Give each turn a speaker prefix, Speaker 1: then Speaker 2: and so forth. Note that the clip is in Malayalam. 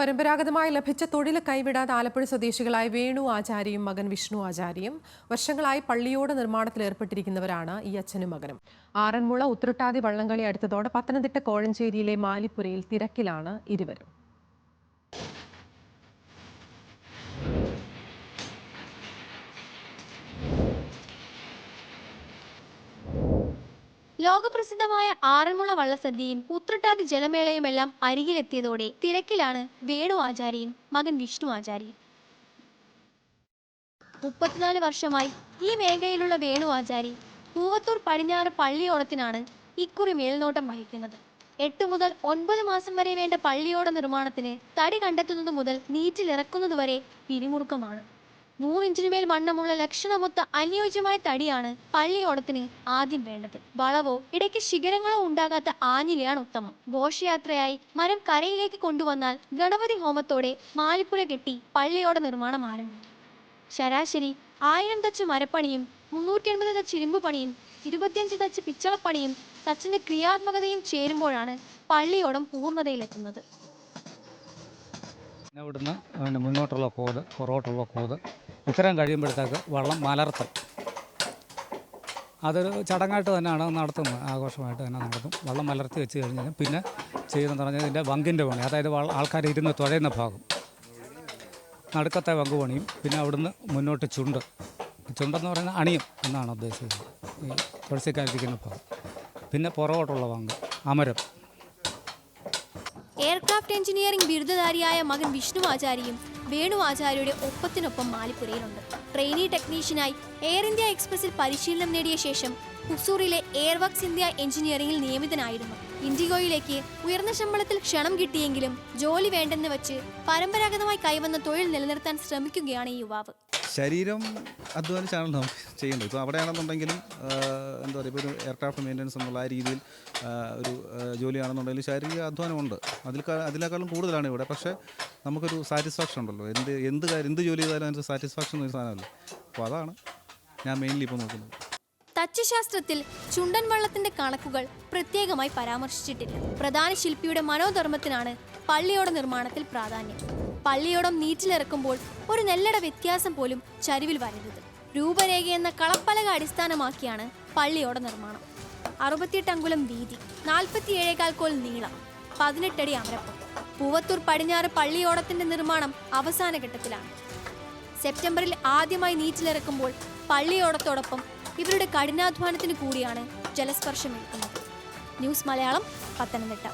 Speaker 1: പരമ്പരാഗതമായി ലഭിച്ച തൊഴിൽ കൈവിടാതെ ആലപ്പുഴ സ്വദേശികളായ വേണു ആചാര്യയും മകൻ വിഷ്ണു ആചാര്യയും വർഷങ്ങളായി പള്ളിയോട് നിർമ്മാണത്തിൽ ഏർപ്പെട്ടിരിക്കുന്നവരാണ് ഈ അച്ഛനും മകനും. ആറന്മുള ഉത്രട്ടാതി വള്ളംകളി അടുത്തതോടെ പത്തനംതിട്ട കോഴഞ്ചേരിയിലെ മാലിപ്പുരയിൽ തിരക്കിലാണ് ഇരുവരും.
Speaker 2: ലോകപ്രസിദ്ധമായ ആറന്മുള വള്ളസദ്യയും ഉത്രട്ടാതി ജലമേളയുമെല്ലാം അരികിലെത്തിയതോടെ തിരക്കിലാണ് വേണു ആചാര്യയും മകൻ വിഷ്ണു ആചാര്യയും മുപ്പത്തിനാല് വർഷമായി ഈ മേഖലയിലുള്ള വേണു ആചാരി പൂവത്തൂർ പടിഞ്ഞാറ് പള്ളിയോടത്തിനാണ് ഇക്കുറി മേൽനോട്ടം വഹിക്കുന്നത്. എട്ട് മുതൽ ഒൻപത് മാസം വരെ വേണ്ട പള്ളിയോട നിർമ്മാണത്തിന് തടി കണ്ടെത്തുന്നത് മുതൽ നീറ്റിലിറക്കുന്നത് വരെ പിരിമുറുക്കമാണ്. മൂന്നിഞ്ചിനു മേൽ വണ്ണമുള്ള ലക്ഷണമൊത്ത അനുയോജ്യമായ തടിയാണ് പള്ളിയോടത്തിന് ആദ്യം വേണ്ടത്. വളവോ ഇടയ്ക്ക് ശിഖരങ്ങളോ ഉണ്ടാകാത്ത ആഞ്ഞിലയാണ് ഉത്തമം. ഘോഷയാത്രയായി മരം കരയിലേക്ക് കൊണ്ടുവന്നാൽ ഗണപതി ഹോമത്തോടെ മാലിപ്പുര കെട്ടി പള്ളിയോട നിർമ്മാണം ആരംഭിക്കും. ശരാശരി ആയിരം തച്ച് മരപ്പണിയും മുന്നൂറ്റി എൺപത് തച്ച് ഇരുമ്പ് പണിയും ഇരുപത്തിയഞ്ച് തച്ച് പിച്ചളപ്പണിയും തച്ചിന്റെ ക്രിയാത്മകതയും ചേരുമ്പോഴാണ് പള്ളിയോടം
Speaker 3: പൂർണതയിലെത്തുന്നത്. ഇവിടുന്ന് മുന്നോട്ടുള്ള കോത് പുറകോട്ടുള്ള കോത്. ഇത്രയും കഴിയുമ്പോഴത്തേക്ക് വള്ളം മലർത്തും. അതൊരു ചടങ്ങായിട്ട് തന്നെയാണ് നടത്തുന്നത്. ആഘോഷമായിട്ട് തന്നെ നടത്തും. വള്ളം മലർത്തി വെച്ച് കഴിഞ്ഞാൽ പിന്നെ ചെയ്യുന്നതെന്ന് പറഞ്ഞാൽ ഇതിന്റെ വങ്കിന്റെ പണി. അതായത് ആൾക്കാർ ഇരുന്ന് തുഴയുന്ന ഭാഗം. നടുക്കത്തെ വങ്ക് പണിയും പിന്നെ അവിടുന്ന് മുന്നോട്ട് ചുണ്ട്. ചുണ്ടെന്ന് പറയുന്നത് അണിയും എന്നാണ് ഉദ്ദേശിച്ചത്. ഈ തുളസിക്കാരിക്കുന്ന ഭാഗം. പിന്നെ പുറകോട്ടുള്ള വങ്ക് അമരം.
Speaker 2: എയർക്രാഫ്റ്റ് എഞ്ചിനീയറിംഗ് ബിരുദധാരിയായ മകൻ വിഷ്ണു ആചാര്യയും വേണു ആചാര്യയുടെ ഒപ്പത്തിനൊപ്പം മാലിപ്പുരയിലുണ്ട്. ട്രെയിനി ടെക്നീഷ്യനായി എയർ ഇന്ത്യ എക്സ്പ്രസിൽ പരിശീലനം നേടിയ ശേഷം ഹുസൂറിലെ എയർവർക്സ് ഇന്ത്യ എഞ്ചിനീയറിംഗിൽ നിയമിതനായിരുന്നു. ഇൻഡിഗോയിലേക്ക് ഉയർന്ന ശമ്പളത്തിൽ ക്ഷണം കിട്ടിയെങ്കിലും ജോലി വേണ്ടെന്ന് വെച്ച് പരമ്പരാഗതമായി കൈവന്ന തൊഴിൽ നിലനിർത്താൻ ശ്രമിക്കുകയാണ് ഈ യുവാവ്.
Speaker 4: ശരീരം അധ്വാനിച്ചാണ് നമുക്ക് ചെയ്യേണ്ടത് ഇപ്പോൾ അവിടെയാണെന്നുണ്ടെങ്കിലും എന്താ പറയുക ഇപ്പോൾ ഒരു എയർക്രാഫ്റ്റ് മെയിന്റനൻസ് എന്നുള്ള ആ രീതിയിൽ ഒരു ജോലിയാണെന്നുണ്ടെങ്കിലും ശാരീരിക അധ്വാനമുണ്ട്. അതിൽ അതിനേക്കാളും കൂടുതലാണ് ഇവിടെ. പക്ഷേ നമുക്കൊരു സാറ്റിസ്ഫാക്ഷൻ ഉണ്ടല്ലോ. എന്ത് എന്ത് കാര്യം എന്ത് ജോലി ചെയ്താലും അതിന് സാറ്റിസ്ഫാക്ഷൻ ഒരു സാധനമല്ലേ. അപ്പോൾ അതാണ് ഞാൻ മെയിൻലി ഇപ്പോൾ നോക്കുന്നത്.
Speaker 2: തച്ചുശാസ്ത്രത്തിൽ ചുണ്ടൻ വള്ളത്തിന്റെ കണക്കുകൾ പ്രത്യേകമായി പരാമർശിച്ചിട്ടില്ല. പ്രധാന ശില്പിയുടെ മനോധർമ്മത്തിനാണ് പള്ളിയോട നിർമ്മാണത്തിൽ പ്രാധാന്യം. പള്ളിയോടം നീറ്റിലിറക്കുമ്പോൾ ഒരു നെല്ലട വ്യത്യാസം പോലും ചരിവിൽ വരരുത്. രൂപരേഖ എന്ന കളപ്പലക അടിസ്ഥാനമാക്കിയാണ് പള്ളിയോട നിർമ്മാണം. അറുപത്തിയെട്ട് അങ്കുലം വീതി നാൽപ്പത്തിയേഴേകാൽ കോൽ നീളം പതിനെട്ടടി അമരപ്പം. പൂവത്തൂർ പടിഞ്ഞാറ് പള്ളിയോടത്തിന്റെ നിർമ്മാണം അവസാന ഘട്ടത്തിലാണ്. സെപ്റ്റംബറിൽ ആദ്യമായി നീറ്റിലിറക്കുമ്പോൾ പള്ളിയോടത്തോടൊപ്പം ഇവരുടെ കഠിനാധ്വാനത്തിന് കൂടിയാണ് ജലസ്പർശം ജലസ്പർശമേൽക്കുന്നത് ന്യൂസ് മലയാളം പത്തനംതിട്ട.